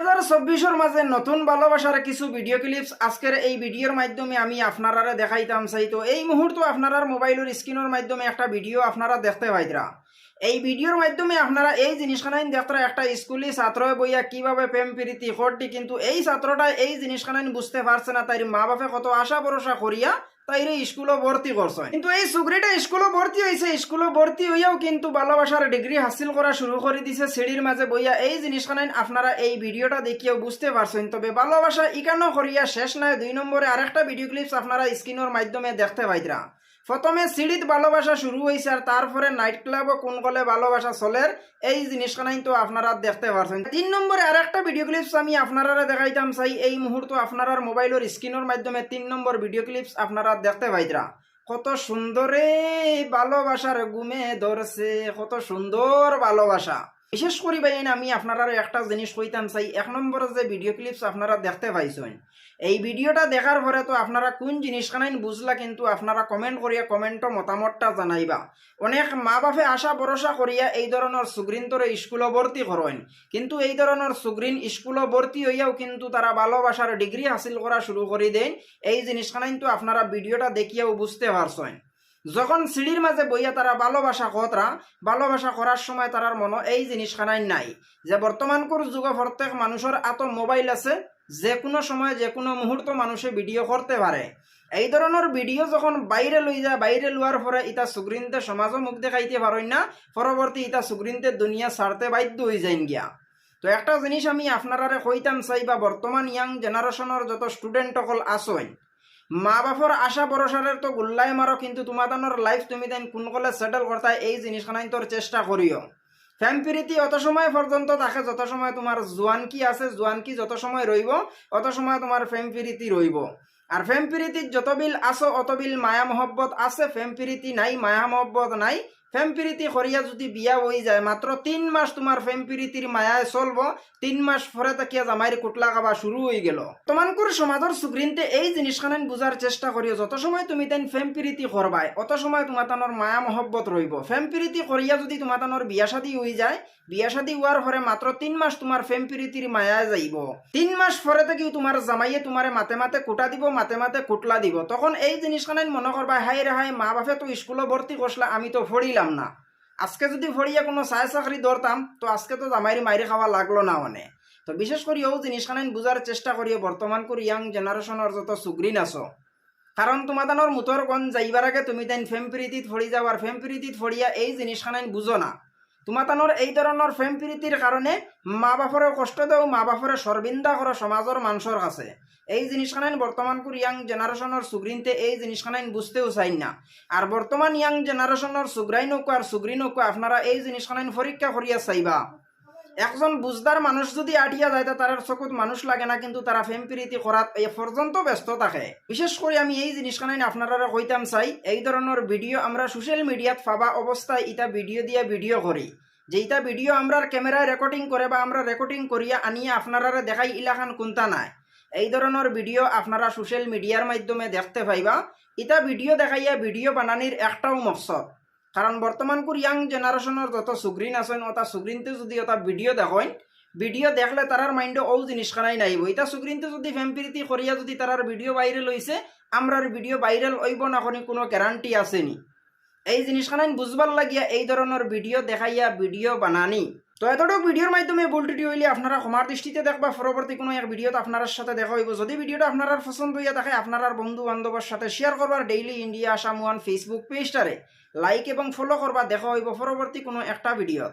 হাজার চব্বিশের মাঝে নতুন ভালোবাসার কিছু ভিডিও ক্লিপস আজকের এই ভিডিওর মাধ্যমে আমি আপনারা দেখাইতাম চাই। তো এই মুহূর্তে আপনার মোবাইলের স্ক্রিনের মাধ্যমে একটা ভিডিও আপনারা দেখতে পাইতরা। এই ভিডিওর মাধ্যমে আপনারা এই জিনিসখানাইন দেখতরা, একটা স্কুলি ছাত্র বইয়া কীভাবে প্রেম, প্রীতি করটি কিন্তু এই ছাত্রটা এই জিনিসখানাইন বুঝতে পারছে না তাই মা বাপে কত আশা ভরসা করিয়া তাইরে স্কুলও ভর্তি করছে কিন্তু এই সুগ্রিটা স্কুলও ভর্তি হয়েছে স্কুলও ভর্তি হইয়াও কিন্তু ভালোবাসার ডিগ্রি হাসিল করা শুরু করে দিছে সিঁড়ির মাঝে বইয়া। এই জিনিসখানাইন আপনারা এই ভিডিওটা দেখিয়েও বুঝতে পারছেন। তবে ভালোবাসা ইকানো করিয়া শেষ নয় দুই নম্বরে আরেকটা ভিডিও ক্লিপস আপনারা স্ক্রিনের মাধ্যমে দেখতে পাইতরা। প্রথমে সিঁড়িত ভালোবাসা শুরু হয়েছে আর তারপরে নাইট ক্লাবও কোন কলে ভালোবাসা চলের, এই জিনিসখানাই তো আপনারা দেখতে পারছেন। তিন নম্বরে আর একটা ভিডিও ক্লিপস আমি আপনারা দেখাইতাম চাই এই মুহূর্তে আপনার মোবাইলের স্ক্রিনের মাধ্যমে তিন নম্বর ভিডিও ক্লিপস আপনারা দেখতে পাইতরা। কত সুন্দরে ভালোবাসার গুমে ধরছে, কত সুন্দর ভালোবাসা। বিশেষ করি বাইন আমি আপনারা একটা জিনিস কইতাম চাই এক নম্বরে যে ভিডিও ক্লিপস আপনারা দেখতে পাইছেন। এই ভিডিওটা দেখার পরে তো আপনারা কোন জিনিসখানাইন বুঝলা কিন্তু আপনারা কমেন্ট করিয়া কমেন্টও মতামতটা জানাইবা। অনেক মা বাপে আশা ভরসা করিয়া এই ধরনের সুগ্রিন তোরে স্কুলে ভর্তি করেন। কিন্তু এই ধরনের সুগ্রিন স্কুলে ভর্তি হইয়াও কিন্তু তারা ভালোবাসার ডিগ্রি হাসিল করা শুরু করে দেন। এই জিনিসখানাইন তো আপনারা ভিডিওটা দেখিয়াও বুঝতে পারছেন। যখন সিঁড়ির মাঝে বইয়া তারা ভালোবাসা কতরা ভালোবাসা করার সময় তারার মনে এই জিনিসখানাই নাই। যে বর্তমানকর যুগে প্রত্যেক মানুষের আত মোবাইল আছে যে কোনো সময় যে কোনো মুহূর্ত মানুষে ভিডিও করতে পারে এই ধরনের ভিডিও যখন বাইরে লই যায় বাইরে লোয়ার পরে ইটা সুগ্রিনতে সমাজও মুখ দেখাইতে পারেন না পরবর্তী ইটা সুগ্রিনতে দুনিয়া ছাড়তে বাধ্য হয়ে যাইন গিয়া তো একটা জিনিস আমি আপনারা কইতাম চাই বা বর্তমান ইয়াং জেনারেশনের যত স্টুডেন্ট সকল আসেন মা বাপর আশা ভরসারের তো গুল্লাই মারো কিন্তু তোমাদের লাইফ তুমি দেন কোন কলে সেটেল করতে এই জিনিসখানাই তোর চেষ্টা করিও ফ্যান প্রীতি অত সময় পর্যন্ত থাকে যত সময় তোমার জোয়ান কি আছে, জোয়ান কি যত সময় রইব, অত সময় তোমার ফ্যাম প্রীতি রইব। আর ফ্যাম প্রীতির যত বিল আসো অত বিল মায়া মহব্বত আছে ফ্যাম প্রীতি নাই মায়া মহব্বত নাই ফেম প্রীতি করিয়া যদি বিয়া হয়ে যায় মাত্র তিন মাস তোমার ফেম প্রীতির মায়ায় চলবো, তিন মাস পরে তাকিয়া জামাইয়ের কুটলা খাবা শুরু হয়ে গেল। তোমানকুর সমাজের সুগ্রিনতে এই জিনিসখান বুঝার চেষ্টা করিও যত সময় তুমি তেন ফেম প্রীতি করবাই অত সময় তোমার তানোর মায়া মহব্বত রইব ফেম প্রীতি করিয়া যদি তোমার তানোর বিয়া শাদী হয়ে যায় বিয়া শাদী হওয়ার পরে মাত্র তিন মাস তোমার ফেম প্রীতির মায়ায় যাইব। তিন মাস পরে থেকেও তোমার জামাইয়ে তোমার মাতে মাতে কুটা দিব, মাতে মাতে কুটলা দিব। তখন এই জিনিসখান মনে করবা হাই রে হাই মা বাপে তো স্কুলে ভর্তি করছিলা আমি তো ফড়িলাম না। আজকে যদি ভরিয়া কোনো সায় চাকরি ধরতাম তো আজকে তো জামাইরি মাইরে খাওয়া লাগল না মানে। তো বিশেষ করে ও জিনিসখান বুঝার চেষ্টা করিয়ে বর্তমান করে ইয়াং জেনারেশনের যত সুগ্রিন আছো। কারণ তোমাদানোর মুতর গণ যাইবার আগে তুমি তাইন ফেম প্রীতিত ফড়ি যাওয়ার ফেম প্রীতিত ফড়িয়া এই জিনিসখানাইন বুঝো না। তোমাতানোর এই ধরনের ফেম প্রীতির কারণে মা বাপরে কষ্ট দেও মা বাপরে সর্বিন্দা করো সমাজের মানুষের কাছে। এই জিনিসখানাইন বর্তমান করে ইয়াং জেনারেশনের সুগ্রিনতে এই জিনিসখানাইন বুঝতেও চাই না। আর বর্তমান ইয়াং জেনারেশনের সুগ্রাই নৌকো আর সুগ্রি নৌকো আপনারা এই জিনিসখানাইন পরীক্ষা করিয়া চাইবা। একজন বুঝদার মানুষ যদি আটিয়া যায়, তা তার চকুত মানুষ লাগে না, কিন্তু তারা ফেম প্রীতি করাত এই পর্যন্ত ব্যস্ত থাকে। বিশেষ করে আমি এই জিনিসখানাই আপনারা কইতাম চাই, এই ধরনের ভিডিও আমরা সোশ্যাল মিডিয়াত পাবা অবস্থায় ইটা ভিডিও দিয়া ভিডিও করি যে ইটা ভিডিও আমরা ক্যামেরায় রেকর্ডিং করে বা আমরা রেকর্ডিং করিয়া আনিয়া আপনারা দেখাই ইলাখান কোনটা নাই। এই ধরনের ভিডিও আপনারা সোশ্যাল মিডিয়ার মাধ্যমে দেখতে পাইবা। ইটা ভিডিও দেখাইয়া ভিডিও বানানির একটাও মকসদ। কারণ বর্তমান কর ইয়াং জেনারেশনের যত সুগ্রিন আছেন ওটা সুগ্রিনতে যদি ওটা ভিডিও দেখেন ভিডিও দেখলে তারার মাইন্ডে ও জিনিস খানাই নাইব এটা সুগ্রিনতে যদি ফেমপ্রীতি করিয়া যদি তারার ভিডিও ভাইরাল হয়েছে আমরার ভিডিও ভাইরাল হইব না কোনো কোনো গ্যারান্টি আসেনি এই জিনিসখানাই বুঝবার লাগিয়া এই ধরনের ভিডিও দেখাইয়া ভিডিও বানানি। তো এতটুকু ভিডিওর মাধ্যমে বলটি হইলে আপনারা ক্ষমার দৃষ্টিতে দেখবা পরবর্তী কোনো এক ভিডিওত আপনার সাথে দেখা হইব। যদি ভিডিওটা আপনার পছন্দ হইয়া থাকে আপনার বন্ধু বান্ধবের সাথে শেয়ার করবার daily India Assam one Facebook পেজটারে like এবং ফলো করবা, দেখা হইব পরবর্তী কোনো একটা ভিডিওত।